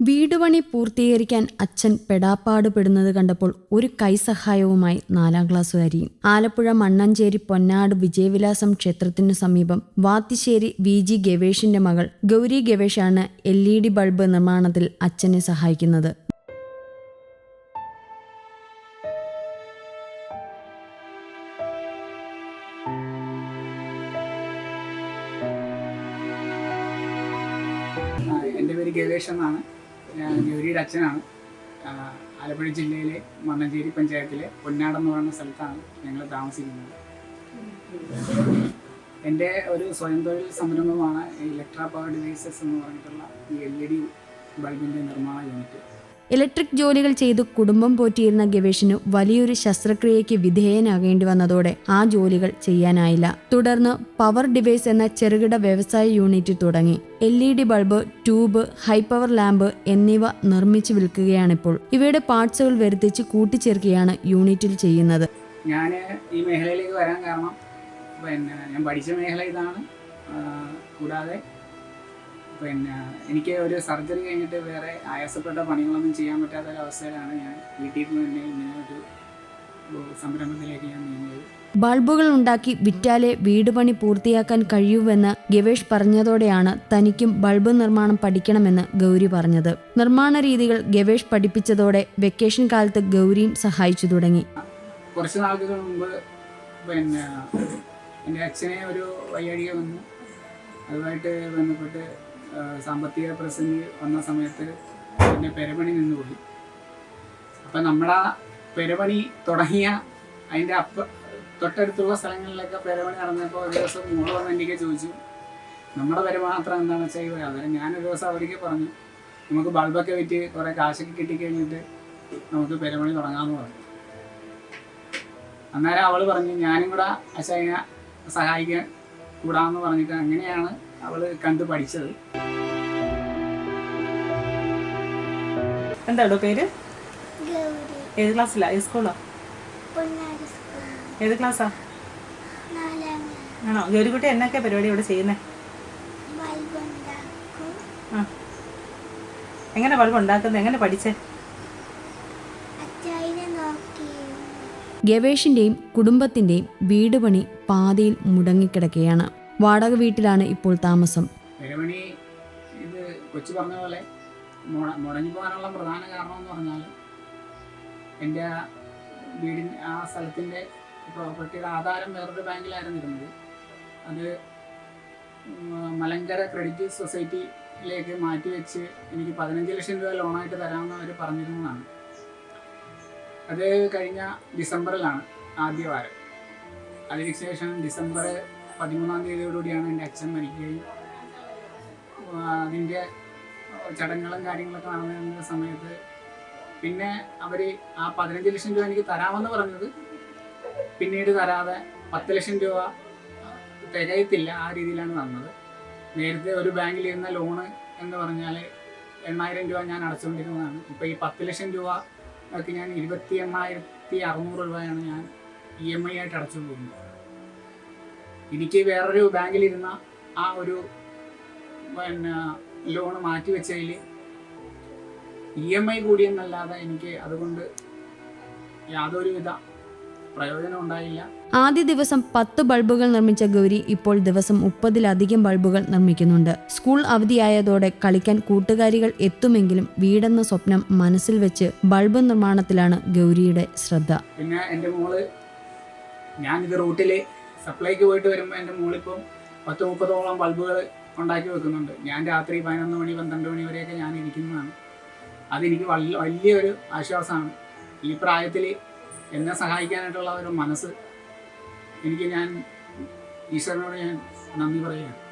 വീടുപണി പൂർത്തീകരിക്കാൻ അച്ഛൻ പെടാപ്പാട് പെടുന്നത് കണ്ടപ്പോൾ ഒരു കൈസഹായവുമായി നാലാം ക്ലാസ്സുകാരി ആലപ്പുഴ മണ്ണഞ്ചേരി പൊന്നാട് വിജയവിലാസം ക്ഷേത്രത്തിനു സമീപം വാത്തിശ്ശേരി വി ജി ഗവേഷിന്റെ മകൾ ഗൗരി ഗവേഷാണ് എൽ ഇ ഡി ബൾബ് നിർമ്മാണത്തിൽ അച്ഛനെ സഹായിക്കുന്നത്. എന്റെ പേര് ഗവേഷ് എന്നാണ്. ഞാൻ ഗൗരിയുടെ അച്ഛനാണ്. ആലപ്പുഴ ജില്ലയിലെ മണ്ണഞ്ചേരി പഞ്ചായത്തിലെ പൊന്നാട് എന്ന് പറയുന്ന സ്ഥലത്താണ് ഞങ്ങൾ താമസിക്കുന്നത്. എന്റെ ഒരു സ്വയം തൊഴിൽ സംരംഭമാണ് ഇലക്ട്രാ പവർ ഡിവൈസസ് എന്ന് പറഞ്ഞിട്ടുള്ള ഈ എൽ ഇ ഡി ബൾബിന്റെ നിർമ്മാണ യൂണിറ്റ് ഇലക്ട്രിക് ജോലികൾ ചെയ്ത് കുടുംബം പോറ്റിയിരുന്ന ഗവേഷന് വലിയൊരു ശസ്ത്രക്രിയയ്ക്ക് വിധേയനാകേണ്ടി വന്നതോടെ ആ ജോലികൾ ചെയ്യാനായില്ല. തുടർന്ന് പവർ ഡിവൈസ് എന്ന ചെറുകിട വ്യവസായ യൂണിറ്റ് തുടങ്ങി. L E D bulb tube high power lamp എന്നിവ നിർമ്മിച്ചു വിൽക്കുകയാണിപ്പോൾ. ഇവയുടെ പാർട്സുകൾ വരുത്തിച്ച് കൂട്ടിച്ചേർക്കുകയാണ് യൂണിറ്റിൽ ചെയ്യുന്നത്. ഞാൻ ഈ മേഖലയിലേക്ക് വരാൻ കാരണം പിന്നെ ഞാൻ പഠിച്ച മേഖല ഇതാണ്. കൂടാതെ പിന്നെ എനിക്ക് ഒരു സർജറി കഴിഞ്ഞിട്ട് വേറെ ആയാസപ്പെട്ട പണികളൊന്നും ചെയ്യാൻ പറ്റാത്ത ഒരു അവസ്ഥയിലാണ് ഞാൻ വീട്ടിൽ നിന്ന് തന്നെ ഇങ്ങനെ ഒരു സംരംഭത്തിലേക്ക് ഞാൻ നീങ്ങിയത്. ബൾബുകൾ ഉണ്ടാക്കി വിറ്റാലെ വീട് പണി പൂർത്തിയാക്കാൻ കഴിയൂവെന്ന് ഗവേഷ് പറഞ്ഞതോടെയാണ് തനിക്കും ബൾബ് നിർമ്മാണം പഠിക്കണമെന്ന് ഗൗരി പറഞ്ഞത്. നിർമ്മാണ രീതികൾ ഗവേഷ് പഠിപ്പിച്ചതോടെ വെക്കേഷൻ കാലത്ത് ഗൗരിയും സഹായിച്ചു തുടങ്ങി. കുറച്ച് നാളുകൾ മുമ്പ് പിന്നെ എന്റെ അച്ഛനെ ഒരു വയ്യാഴിക വന്നു. അതുമായിട്ട് ബന്ധപ്പെട്ട് സാമ്പത്തിക പ്രതിസന്ധി വന്ന സമയത്ത് പിന്നെ പെരപണി നിന്നുപോയി. അപ്പം നമ്മുടെ പെരപണി തുടങ്ങിയ അതിന്റെ അപ്പ തൊട്ടടുത്തുള്ള സ്ഥലങ്ങളിലൊക്കെ പെരപണി നടന്നപ്പോൾ ഒരു ദിവസം മോൾ വന്ന് എനിക്ക് ചോദിച്ചു നമ്മുടെ പെര മാത്രം എന്താണെന്ന് വെച്ചാൽ ഈ അന്നേരം ഞാനൊരു ദിവസം അവർക്ക് പറഞ്ഞു നമുക്ക് ബൾബൊക്കെ വിറ്റ് കുറേ കാശൊക്കെ കിട്ടിക്കഴിഞ്ഞിട്ട് നമുക്ക് പെരപണി തുടങ്ങാമെന്ന് പറഞ്ഞു. അന്നേരം അവൾ പറഞ്ഞു ഞാനും കൂടെ അച്ഛനെ സഹായിക്കാൻ കൂടാന്ന് പറഞ്ഞിട്ട് അങ്ങനെയാണ് അവൾ കണ്ടു പഠിച്ചത്. എന്താടോ പേര്? ഗൗരി. ഏത് ക്ലാസ്സിലാ? ഏത് സ്കൂളോ? ഏത് ക്ലാസ്സാ? നാലാം ആണോ? ഗൗരിക്കുട്ടി എന്നൊക്കെ പരിപാടി ഇവിടെ ചെയ്യുന്നേ? എങ്ങനെ ബൾബ് ഉണ്ടാക്കുന്നത് എങ്ങനെ പഠിച്ചേ? ഗവേഷിന്റെയും കുടുംബത്തിന്റെയും ഗവേഷിന്റെയും കുടുംബത്തിന്റെയും വീട് പണി പാതിയിൽ മുടങ്ങിക്കിടക്കുകയാണ്. വാടക വീട്ടിലാണ് ഇപ്പോൾ താമസം. ഇത് കൊച്ചു പറഞ്ഞ പോലെ മുട മുടങ്ങി പോകാനുള്ള പ്രധാന കാരണം എന്ന് പറഞ്ഞാൽ എന്റെ വീടിൻ ആ സ്ഥലത്തിന്റെ പ്രോപ്പർട്ടിയുടെ ആധാരം വേറൊരു ബാങ്കിലായിരുന്നു ഇരുന്നത്. അത് മലങ്കര ക്രെഡിറ്റ് സൊസൈറ്റിയിലേക്ക് മാറ്റി വെച്ച് എനിക്ക് പതിനഞ്ച് ലക്ഷം രൂപ ലോണായിട്ട് തരാമെന്ന് അവർ പറഞ്ഞിരുന്നതാണ്. അത് കഴിഞ്ഞ ഡിസംബറിലാണ് ആദ്യവാരം അതിനുശേഷം ഡിസംബർ പതിമൂന്നാം തീയതിയോടുകൂടിയാണ് എന്റെ അച്ഛൻ മരിക്കുകയും അതിന്റെ ചടങ്ങുകളും കാര്യങ്ങളൊക്കെ നടന്നിരുന്ന സമയത്ത് പിന്നെ അവർ ആ പതിനഞ്ച് ലക്ഷം രൂപ എനിക്ക് തരാമെന്ന് പറഞ്ഞത്. പിന്നീട് തരാതെ പത്ത് ലക്ഷം രൂപ തികയത്തില്ല ആ രീതിയിലാണ് തന്നത്. നേരത്തെ ഒരു ബാങ്കിൽ ഇരുന്ന ലോണ് എന്ന് പറഞ്ഞാൽ എണ്ണായിരം രൂപ ഞാൻ അടച്ചുകൊണ്ടിരുന്നതാണ്. ഇപ്പോൾ ഈ പത്ത് ലക്ഷം രൂപ ഒക്കെ ഞാൻ ഇരുപത്തി എണ്ണായിരത്തി അറുന്നൂറ് രൂപയാണ് ഞാൻ ഇ എം ഐ ആയിട്ട് അടച്ചു പോകുന്നത്. എനിക്ക് വേറൊരു ബാങ്കിലിരുന്ന ആ ഒരു പിന്നെ ലോണ് മാറ്റി വെച്ചതിൽ ഇ എം ഐ കൂടിയെന്നല്ലാതെ എനിക്ക് അതുകൊണ്ട് യാതൊരുവിധ പ്രയോജനം ഉണ്ടായില്ല. ആദ്യ ദിവസം പത്ത് ബൾബുകൾ നിർമ്മിച്ച ഗൗരി ഇപ്പോൾ ദിവസം മുപ്പതിലധികം ബൾബുകൾ നിർമ്മിക്കുന്നുണ്ട്. സ്കൂൾ അവധിയായതോടെ കളിക്കാൻ കൂട്ടുകാരികൾ എത്തുമെങ്കിലും വീടെന്ന സ്വപ്നം മനസ്സിൽ വെച്ച് ബൾബ് നിർമ്മാണത്തിലാണ് ഗൗരിയുടെ ശ്രദ്ധ. പിന്നെ എന്റെ മോൾ ഞാനിത് റൂട്ടിൽ സപ്ലൈക്ക് പോയിട്ട് വരുമ്പോൾ എന്റെ മുകളിപ്പം പത്ത് മുപ്പതോളം ബൾബുകൾ ഉണ്ടാക്കി വെക്കുന്നുണ്ട്. ഞാൻ രാത്രി പതിനൊന്ന് മണി പന്ത്രണ്ട് മണി വരെയൊക്കെ ഞാൻ ഇരിക്കുന്നതാണ്. അതെനിക്ക് വലിയ വലിയൊരു ആശ്വാസമാണ്. ഈ പ്രായത്തിൽ എന്നെ സഹായിക്കാനായിട്ടുള്ള ഒരു മനസ്സ് എനിക്ക് ഞാൻ ഈശ്വരനോട് ഞാൻ നന്ദി പറയുകയാണ്.